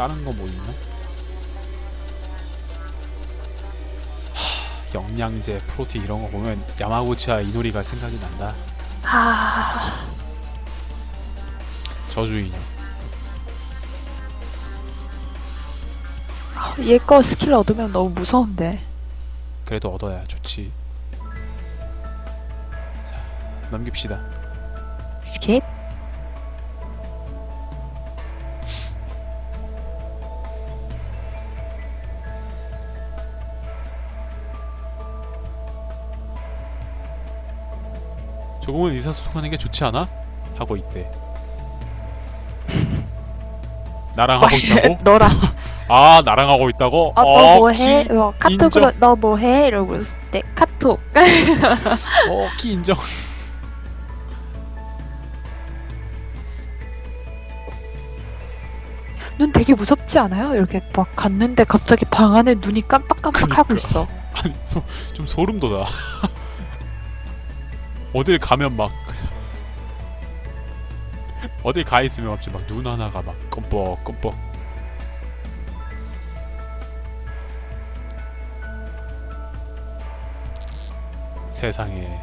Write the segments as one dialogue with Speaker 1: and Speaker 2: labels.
Speaker 1: 다른 거 뭐 있나? 하, 영양제, 프로틴 이런 거 보면 야마구치와 이노리가 생각이 난다.
Speaker 2: 아,
Speaker 1: 저주 인형.
Speaker 2: 얘 거 스킬 얻으면 너무 무서운데.
Speaker 1: 그래도 얻어야 좋지. 자, 넘깁시다.
Speaker 2: 스킵?
Speaker 1: 조금은 의사소통하는 게 좋지 않아? 하고 있대. 나랑 하고 있다고?
Speaker 2: 너랑.
Speaker 1: 아, 나랑 하고 있다고?
Speaker 2: 어, 너 뭐해?
Speaker 1: 키,
Speaker 2: 어, 카톡으로
Speaker 1: 인정.
Speaker 2: 너 뭐해? 이러고 있을 때 카톡.
Speaker 1: 어, 키 인정.
Speaker 2: 눈 되게 무섭지 않아요? 이렇게 막 갔는데 갑자기 방 안에 눈이 깜빡깜빡하고
Speaker 1: 그니까.
Speaker 2: 있어.
Speaker 1: 아니, 소, 좀 소름 돋아. 어딜 가면 막 어딜 가 있으면 갑자기 막 눈 하나가 막 껌뻑껌뻑. 세상에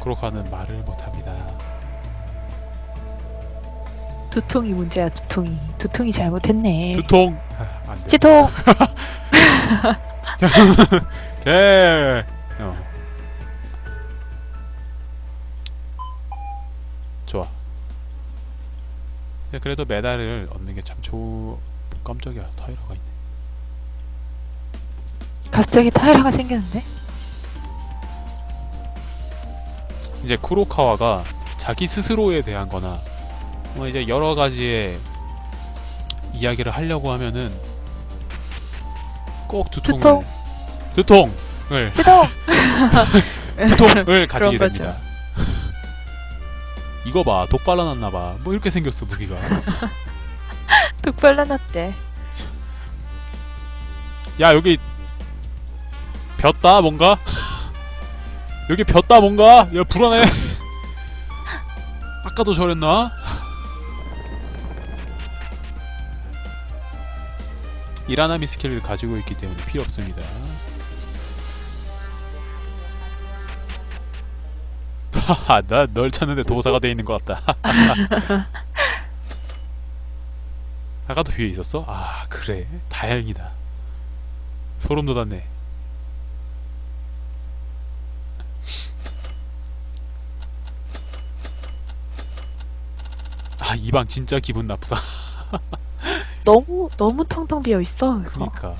Speaker 1: 크로카는 말을 못합니다.
Speaker 2: 두통이 문제야, 두통이. 두통이 잘못했네.
Speaker 1: 두통 아, 안 돼.
Speaker 2: 치통!
Speaker 1: 개. 어. 좋아. 근데 그래도 메달을 얻는 게 참 좋. 깜짝이야 타이러가 있네.
Speaker 2: 갑자기 타이라가 생겼는데?
Speaker 1: 이제 쿠로카와가 자기 스스로에 대한 거나 뭐 이제 여러 가지의 이야기를 하려고 하면은 꼭 두통을
Speaker 2: 두통.
Speaker 1: 두통을
Speaker 2: 치통!
Speaker 1: 두통을 가지게. 됩니다. 이거 봐, 독 발라놨나봐. 뭐 이렇게 생겼어 무기가.
Speaker 2: 독 발라놨대.
Speaker 1: 야 여기 벼다 뭔가? 여기 벼다 뭔가? 야 불안해. 아까도 저랬나? 이라나미 스킬을 가지고 있기 때문에 필요 없습니다. 하하, 나 널 찾는데 도사가 돼 있는 것 같다. 아까 도 위에 있었어? 아 그래 다행이다. 소름 돋았네. 아 이 방 진짜 기분 나쁘다.
Speaker 2: 너무, 너무 텅텅 비어 있어. 이거.
Speaker 1: 그니까.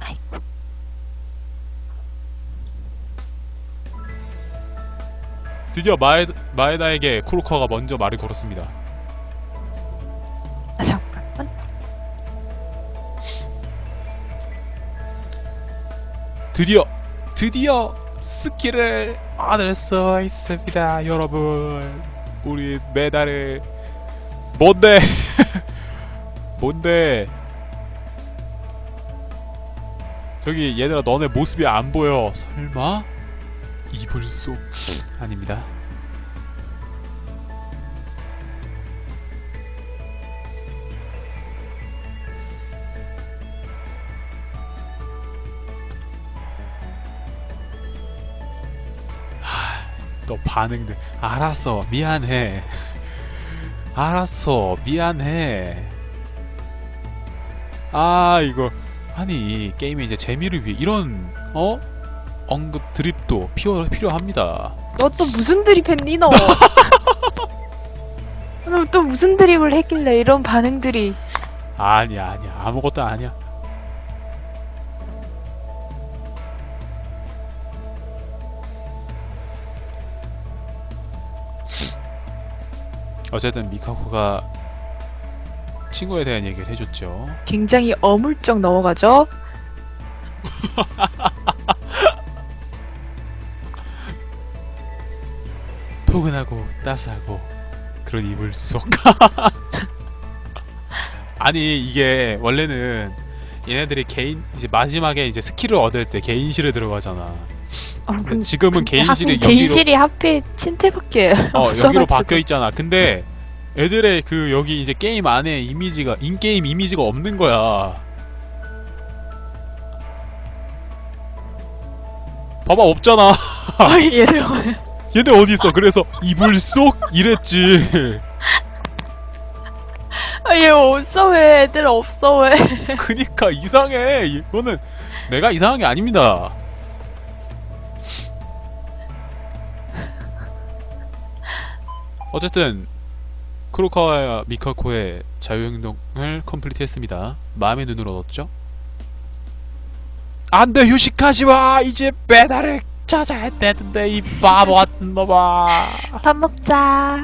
Speaker 2: 아이고.
Speaker 1: 드디어 마에, 마에다에게 쿠로카가 먼저 말을 걸었습니다.
Speaker 2: 아, 잠깐만.
Speaker 1: 드디어 드디어 스킬을 얻을 수 있습니다, 여러분. 우리 메달을 뭔데? 뭔데? 저기 얘들아 너네 모습이 안 보여. 설마? 이불 속 아닙니다. 또 반응들. 알았어 미안해. 알았어 미안해. 아 이거 아니 게임의 이제 재미를 위해 이런 어? 언급 드립도 필요 필요합니다.
Speaker 2: 너 또 무슨 드립 했니, 너? 그럼 또 무슨 드립을 했길래 이런 반응들이.
Speaker 1: 아니야 아니야. 아무것도 아니야 어쨌든 미카코가 친구에 대한 얘기를 해줬죠
Speaker 2: 굉장히 어물쩍 넘어가죠?
Speaker 1: 포근하고 따스하고 그런 이불 속 아니 이게 원래는 얘네들이 개인 이제 마지막에 이제 스킬을 얻을 때 개인실에 들어가잖아.
Speaker 2: 아, 근-
Speaker 1: 지금은
Speaker 2: 근데
Speaker 1: 개인실이 여기로
Speaker 2: 개인실이 하필 침대밖에
Speaker 1: 어
Speaker 2: 없어가지고.
Speaker 1: 여기로 바뀌어 있잖아. 근데 애들의 그 여기 이제 게임 안에 이미지가 인 게임 이미지가 없는 거야. 봐봐 없잖아.
Speaker 2: 얘들 뭐-
Speaker 1: 얘네 어디 있어? 그래서 이불 속 이랬지.
Speaker 2: 아, 얘 없어 왜 애들 없어 왜
Speaker 1: 그니까 이상해. 이거는 내가 이상한 게 아닙니다. 어쨌든 크로카와 미카코의 자유행동을 컴플리트했습니다. 마음의 눈을 얻었죠? 안돼 휴식하지 마. 이제 배달을 찾아야 되는데 이 바보 같은 놈아.
Speaker 2: 밥 먹자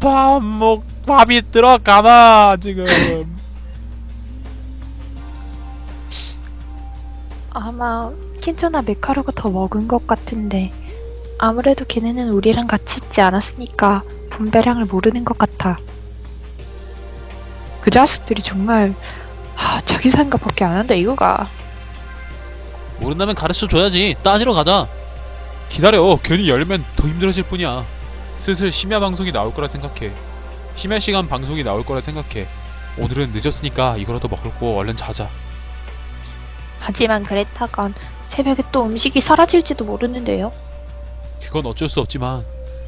Speaker 1: 밥 먹 밥이 들어가나 지금.
Speaker 2: 아마 킨초나 메카루가 더 먹은 것 같은데 아무래도 걔네는 우리랑 같이 있지 않았으니까 분배량을 모르는 것 같아 그 자식들이 정말 하, 자기 생각밖에 안 한다 이거가
Speaker 1: 모른다면 가르쳐 줘야지. 따지러 가자. 기다려. 괜히 열면 더 힘들어질 뿐이야. 슬슬 심야 방송이 나올 거라 생각해. 심야 시간 방송이 나올 거라 생각해. 오늘은 늦었으니까 이거라도 먹고 얼른 자자.
Speaker 2: 하지만 그랬다간 새벽에 또 음식이 사라질지도 모르는데요
Speaker 1: 그건 어쩔 수 없지만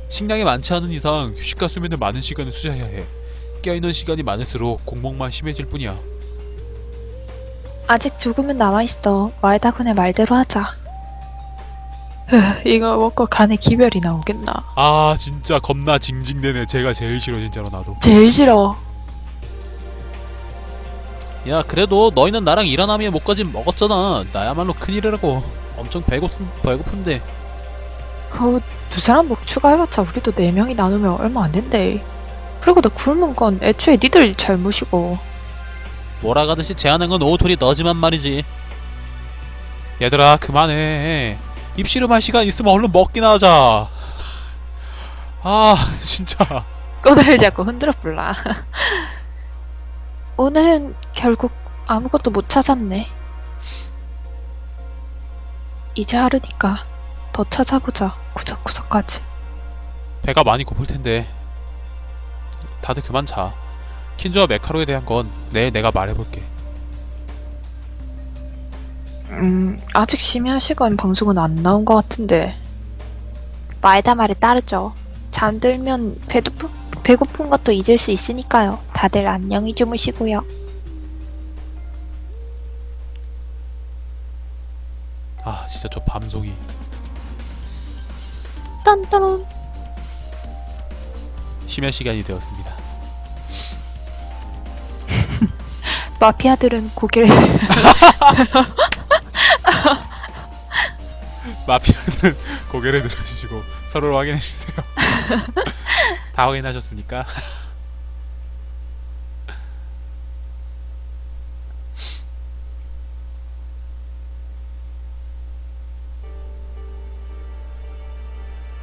Speaker 1: 식량이 많지 않은 이상 휴식과 수면에 많은 시간을 투자해야 해. 깨어있는 시간이 많을수록 공목만 심해질 뿐이야.
Speaker 2: 아직 조금은 남아있어 마에다군의 말대로 하자 흐, 이거 먹고 간에 기별이 나오겠나
Speaker 1: 아 진짜 겁나 징징대네. 제가 제일 싫어 진짜로 나도.
Speaker 2: 제일 싫어
Speaker 1: 야 그래도 너희는 나랑 일하나미의 목까지 먹었잖아. 나야말로 큰일이라고. 엄청 배고픈, 배고픈데.
Speaker 2: 그두 사람 목 추가해봤자 우리도 네 명이 나누면 얼마 안 된대. 그리고 나 굶은 건 애초에 니들 잘못이고.
Speaker 1: 몰아가듯이 제안한 건 오토리 너지만 말이지. 얘들아 그만해. 입씨름할 시간 있으면 얼른 먹기나 하자. 아 진짜.
Speaker 2: 꼬다를 잡고 흔들어 볼라. 오늘은 결국 아무것도 못 찾았네. 이제 하루니까 더 찾아보자. 구석구석까지.
Speaker 1: 배가 많이 고플 텐데. 다들 그만 자. 킨조와 메카로에 대한 건 내일 내가 말해볼게.
Speaker 2: 음, 아직 심야 시간 방송은 안 나온 것 같은데. 말다 말에 따르죠. 잠들면 배고픔, 배고픈 것도 잊을 수 있으니까요. 다들 안녕히 주무시고요.
Speaker 1: 심야 시간이 되었습니다.
Speaker 2: 마피아들은 고개를
Speaker 1: 마피아들은 고개를 들어주시고 서로 확인해 주세요. 다 확인하셨습니까?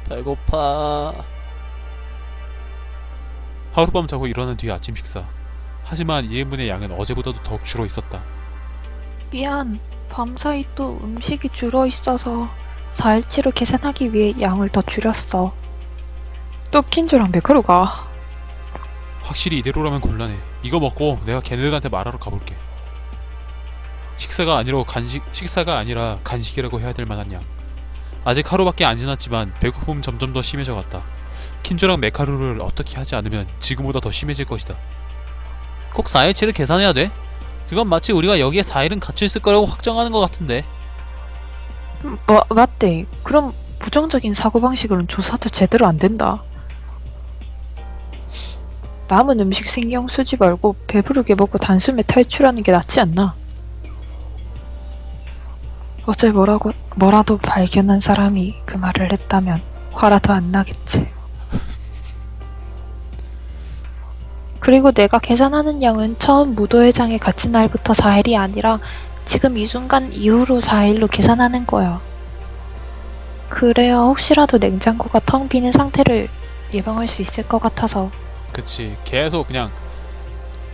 Speaker 1: 배고파. 하룻밤 자고 일어난 뒤 아침 식사. 하지만 2인분의 양은 어제보다도 더욱 줄어 있었다.
Speaker 2: 미안. 밤사이 또 음식이 줄어 있어서 4일치로 계산하기 위해 양을 더 줄였어. 또 킨조랑 메카루가
Speaker 1: 확실히 이대로라면 곤란해. 이거 먹고 내가 걔네들한테 말하러 가볼게. 식사가 아니라 간식 식사가 아니라 간식이라고 해야 될 만한 양. 아직 하루밖에 안 지났지만 배고픔 점점 더 심해져 갔다. 킨조랑 메카루를 어떻게 하지 않으면 지금보다 더 심해질 것이다. 꼭 4일치를 계산해야 돼? 그건 마치 우리가 여기에 4일은 갇혀 있을 거라고 확정하는 것 같은데.
Speaker 2: 음, 마, 맞대. 그럼 부정적인 사고방식으로는 조사도 제대로 안 된다. 남은 음식 신경 쓰지 말고 배부르게 먹고 단숨에 탈출하는 게 낫지 않나? 어제 뭐라고, 뭐라도 발견한 사람이 그 말을 했다면 화라도 안 나겠지. 그리고 내가 계산하는 양은 처음 무도회장에 갇힌 날부터 4일이 아니라 지금 이 순간 이후로 4일로 계산하는 거야. 그래야 혹시라도 냉장고가 텅 비는 상태를 예방할 수 있을 것 같아서
Speaker 1: 그치. 계속 그냥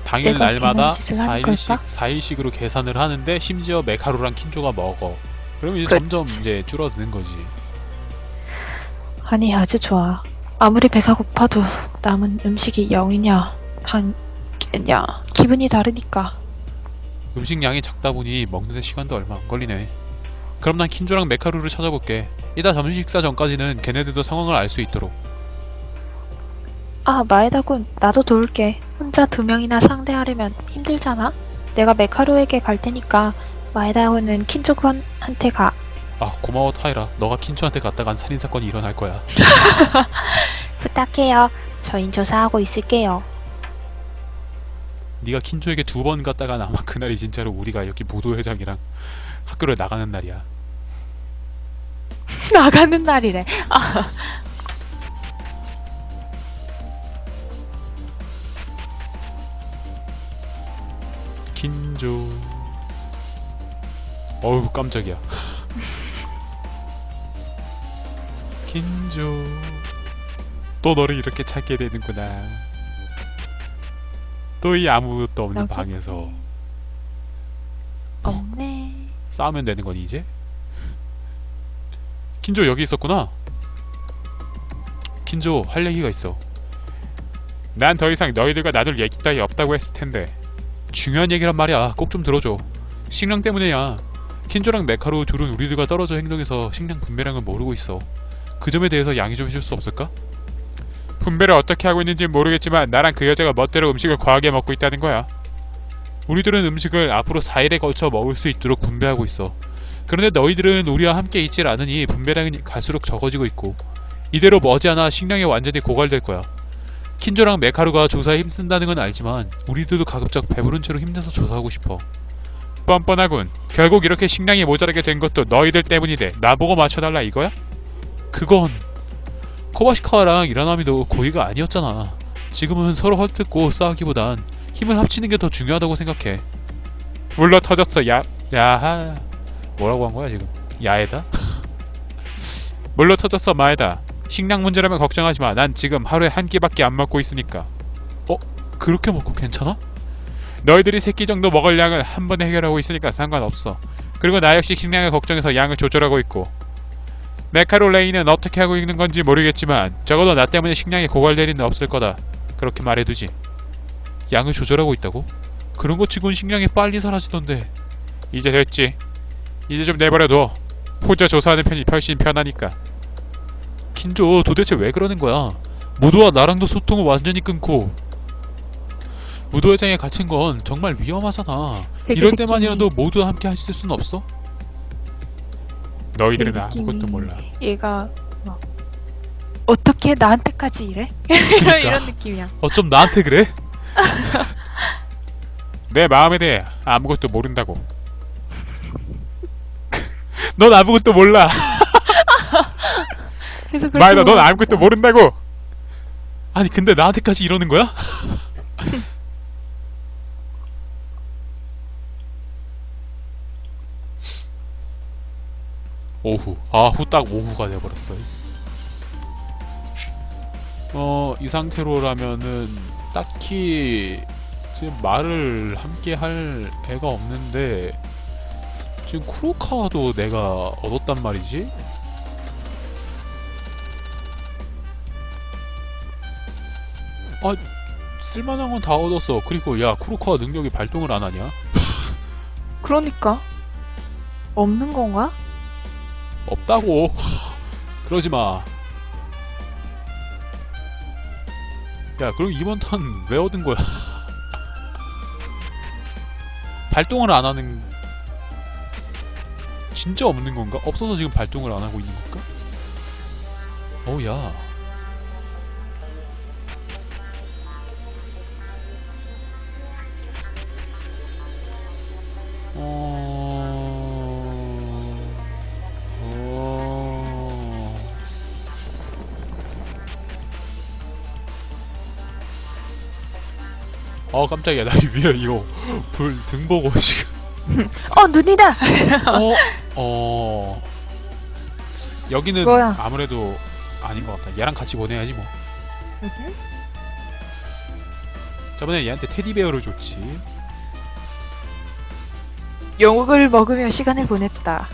Speaker 1: 당일
Speaker 2: 내가
Speaker 1: 날마다
Speaker 2: 괜한 짓을 하는
Speaker 1: 4일씩
Speaker 2: 걸까?
Speaker 1: 4일씩으로 계산을 하는데 심지어 메카루랑 킨조가 먹어. 그러면 이제
Speaker 2: 그렇지.
Speaker 1: 점점 이제 줄어드는 거지.
Speaker 2: 아니 아주 좋아. 아무리 배가 고파도 남은 음식이 0이냐 한 개냐 기분이 다르니까.
Speaker 1: 음식 양이 작다 보니 먹는데 시간도 얼마 안 걸리네. 그럼 난 킨조랑 메카루를 찾아볼게. 이따 점심 식사 전까지는 걔네들도 상황을 알 수 있도록.
Speaker 2: 아 마에다군 나도 도울게. 혼자 두 명이나 상대하려면 힘들잖아. 내가 메카루에게 갈 테니까 마에다군은 킨조군한테 가.
Speaker 1: 아 고마워 타이라. 너가 킨조한테 갔다간 살인 사건이 일어날 거야.
Speaker 2: 부탁해요. 저인 조사하고 있을게요.
Speaker 1: 네가 킨조에게 두 번 갔다간 아마 그날이 진짜로 우리가 여기 무도회장이랑 학교를 나가는 날이야.
Speaker 2: 나가는 날이래. 아,
Speaker 1: 킨조. 어우 깜짝이야. 킨조. 또 너를 이렇게 찾게 되는구나. 또 이 아무것도 없는
Speaker 2: 여기.
Speaker 1: 방에서
Speaker 2: 없네.
Speaker 1: 싸우면 되는 거니 이제? 킨조 여기 있었구나. 킨조 할 얘기가 있어. 난 더 이상 너희들과 놔둘 얘기 따위 없다고 했을 텐데 중요한 얘기란 말이야. 꼭 좀 들어줘. 식량 때문에야. 킨조랑 메카로 둘은 우리들과 떨어져 행동해서 식량 분배량을 모르고 있어. 그 점에 대해서 양해 좀 해줄 수 없을까? 분배를 어떻게 하고 있는지 모르겠지만 나랑 그 여자가 멋대로 음식을 과하게 먹고 있다는 거야. 우리들은 음식을 앞으로 4일에 걸쳐 먹을 수 있도록 분배하고 있어. 그런데 너희들은 우리와 함께 있질 않으니 분배량은 갈수록 적어지고 있고 이대로 머지않아 식량이 완전히 고갈될 거야. 킨조랑 메카루가 조사에 힘쓴다는 건 알지만 우리들도 가급적 배부른 채로 힘내서 조사하고 싶어. 뻔뻔하군. 결국 이렇게 식량이 모자라게 된 것도 너희들 때문이래. 나보고 맞춰달라 이거야? 그건 코바시카와랑 이라나미도 고의가 아니었잖아. 지금은 서로 헐뜯고 싸우기보단 힘을 합치는 게 더 중요하다고 생각해. 물러 터졌어 야 야하 뭐라고 한 거야 지금 야에다 물러 터졌어 마에다 식량 문제라면 걱정하지 마. 난 지금 하루에 한 끼밖에 안 먹고 있으니까. 어? 그렇게 먹고 괜찮아? 너희들이 세 끼 정도 먹을 양을 한 번에 해결하고 있으니까 상관없어. 그리고 나 역시 식량을 걱정해서 양을 조절하고 있고. 메카롤레이는 어떻게 하고 있는 건지 모르겠지만 적어도 나 때문에 식량이 고갈될 일은 없을 거다. 그렇게 말해두지. 양을 조절하고 있다고? 그런 거 치곤 식량이 빨리 사라지던데. 이제 됐지. 이제 좀 내버려둬. 혼자 조사하는 편이 훨씬 편하니까. 킨조 도대체 왜 그러는 거야? 모두와 나랑도 소통을 완전히 끊고 무도회장에 갇힌 건 정말 위험하잖아.
Speaker 2: 되게
Speaker 1: 이럴 때만이라도 모두와 함께 있을 수는 없어? 너희들은 아무것도 몰라.
Speaker 2: 얘가 막 어떻게 나한테까지 이래?
Speaker 1: 그러니까.
Speaker 2: 이런 느낌이야.
Speaker 1: 어쩜 나한테 그래? 내 마음에 대해 아무것도 모른다고. 넌 아무것도 몰라.
Speaker 2: 그래서 그렇게
Speaker 1: 마이다, 넌
Speaker 2: 보면
Speaker 1: 아무것도
Speaker 2: 진짜
Speaker 1: 모른다고. 아니 근데 나한테까지 이러는 거야? 오후. 아, 후 딱 오후가 돼버렸어. 어, 이 상태로라면은 딱히 지금 말을 함께 할 애가 없는데 지금 쿠로카와도 내가 얻었단 말이지? 아, 쓸만한 건 다 얻었어. 그리고 야, 쿠로카와 능력이 발동을 안 하냐?
Speaker 2: 그러니까 없는 건가?
Speaker 1: 없다고. 그러지 마. 야, 그럼 이번 턴 왜 얻은 거야? 발동을 안 하는 진짜 없는 건가? 없어서 지금 발동을 안 하고 있는 건가? 어우 야. 어 깜짝이야 나 위에 이거 불 등 보고 지금
Speaker 2: 어 눈이다.
Speaker 1: 어? 어... 여기는
Speaker 2: 뭐야?
Speaker 1: 아무래도 아닌 것 같다 얘랑 같이 보내야지 뭐 저번에 얘한테 테디베어를 줬지.
Speaker 2: 영국을 먹으며 시간을 보냈다.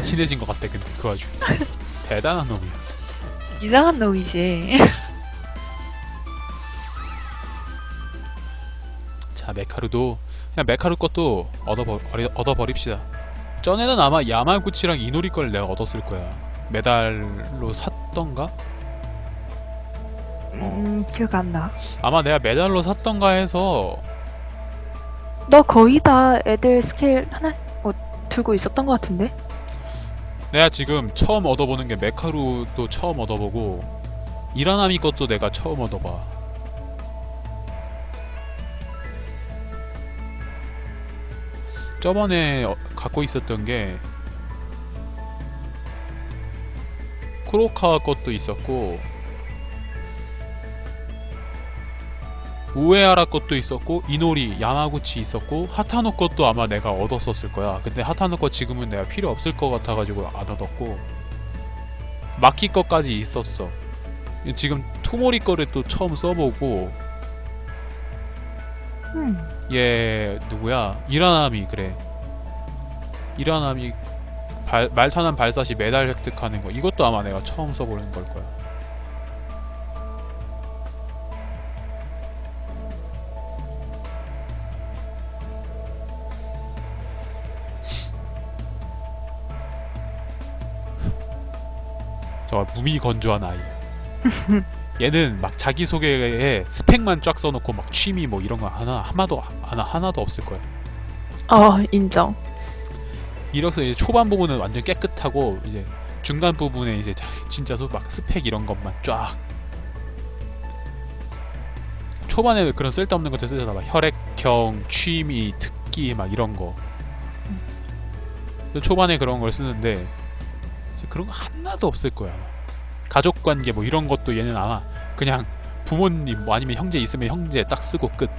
Speaker 1: 친해진 것 같아 근데 그 와중에. 대단한 놈이야.
Speaker 2: 이상한 놈이지.
Speaker 1: 자 메카루도 그냥 메카루 것도 얻어버, 얻어버립시다. 전에는 아마 야마구치랑 이노리 걸 내가 얻었을 거야. 메달로 샀던가?
Speaker 2: 음, 기억 안 나.
Speaker 1: 아마 내가 메달로 샀던가 해서
Speaker 2: 너 거의 다 애들 스케일 하나 어, 들고 있었던 것 같은데?
Speaker 1: 내가 지금 처음 얻어보는 게 메카루도 처음 얻어보고 이라나미 것도 내가 처음 얻어봐. 저번에 어- 갖고 있었던 게 쿠로카 것도 있었고 우에하라 것도 있었고 이노리, 야마구치 있었고 하타노 것도 아마 내가 얻었었을 거야. 근데 하타노 거 지금은 내가 필요 없을 것 같아가지고 안 얻었고 마키 거까지 있었어. 지금 토모리 거를 또 처음 써보고
Speaker 2: 음.
Speaker 1: 얘 누구야? 이라나미 그래. 이라나미 발, 말타난 발사시 메달 획득하는 거 이것도 아마 내가 처음 써보는 걸 거야. 저 무미 건조한 아이. 얘는 막 자기 소개에 스펙만 쫙 써놓고 막 취미 뭐 이런 거 하나 하나도 하나 하나도 없을 거야.
Speaker 2: 어, 인정.
Speaker 1: 이력서 이제 초반 부분은 완전 깨끗하고 이제 중간 부분에 이제 자- 진짜 소- 막 스펙 이런 것만 쫙. 초반에 왜 그런 쓸데없는 것들 쓰잖아. 막 혈액형, 취미, 특기 막 이런 거. 초반에 그런 걸 쓰는데 그런 거 하나도 없을 거야. 가족 관계 뭐 이런 것도 얘는 아마 그냥 부모님 뭐 아니면 형제 있으면 형제 딱 쓰고 끝.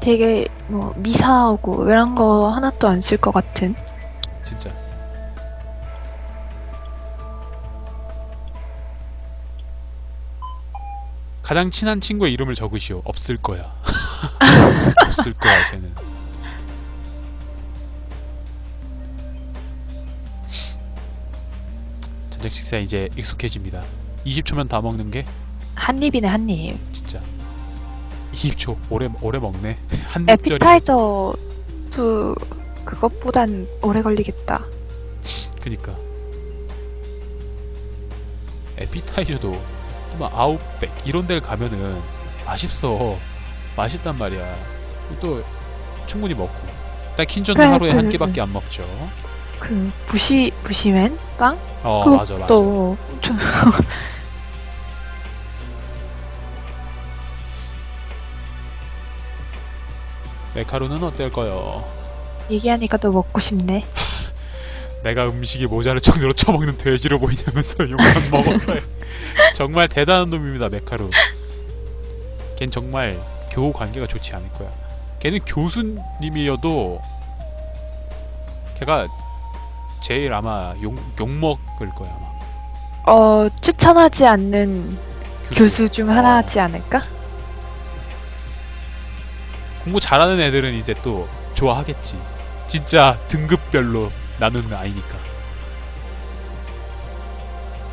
Speaker 2: 되게 뭐 미사하고 이런 거 하나도 안 쓸 것 같은.
Speaker 1: 진짜. 가장 친한 친구의 이름을 적으시오. 없을 거야. 없을 거야, 쟤는. 저녁 식사 이제 익숙해집니다. 20초면 다 먹는 게?
Speaker 2: 한 입이네 한 입.
Speaker 1: 진짜. 20초 오래 오래 먹네. 한 입절이.
Speaker 2: 에피타이저도 그것보단 오래 걸리겠다.
Speaker 1: 그니까. 에피타이저도 막 아웃백 이런 데를 가면은 맛있어. 맛있단 말이야. 또 충분히 먹고. 딱 킨조는
Speaker 2: 그래,
Speaker 1: 하루에 한
Speaker 2: 그,
Speaker 1: 끼밖에 안 먹죠.
Speaker 2: 그 부시 부시맨 빵?
Speaker 1: 어 맞아 맞아.
Speaker 2: 그것도 좀
Speaker 1: 메카루는 어떨까요?
Speaker 2: 얘기하니까 또 먹고 싶네.
Speaker 1: 내가 음식이 모자랄 정도로 처먹는 돼지로 보이냐면서 욕만 먹었어요 정말 대단한 놈입니다 메카루 걘 정말 교우 관계가 좋지 않을 거야 걔는 교수님이어도 걔가 제일 아마 욕, 욕먹을 거야 아마
Speaker 2: 어 추천하지 않는 교수 중
Speaker 1: 어.
Speaker 2: 하나지 않을까?
Speaker 1: 공부 잘하는 애들은 이제 또 좋아하겠지. 진짜 등급별로 나누는 아이니까.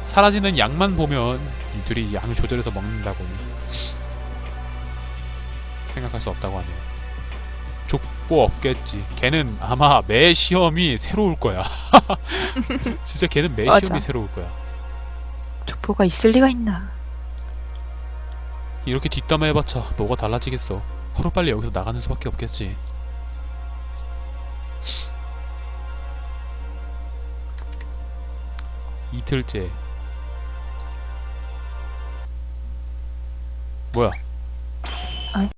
Speaker 1: 사라지는 양만 보면 이 둘이 양을 조절해서 먹는다고는 생각할 수 없다고 하네요. 족보 없겠지. 걔는 아마 매 시험이 새로울 거야. 진짜 걔는 매
Speaker 2: 맞아.
Speaker 1: 시험이 새로울 거야.
Speaker 2: 족보가 있을 리가 있나?
Speaker 1: 이렇게 뒷담화 해봤자 뭐가 달라지겠어 하루빨리 여기서 나가는 수밖에 없겠지. 이틀째. 뭐야